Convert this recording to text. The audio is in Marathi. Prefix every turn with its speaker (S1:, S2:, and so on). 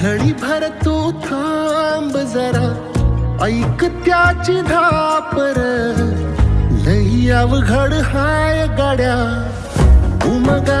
S1: घडी भर तू थांब जरा ऐक त्याची धापर. लई अवघड हाय गाड्या उमगा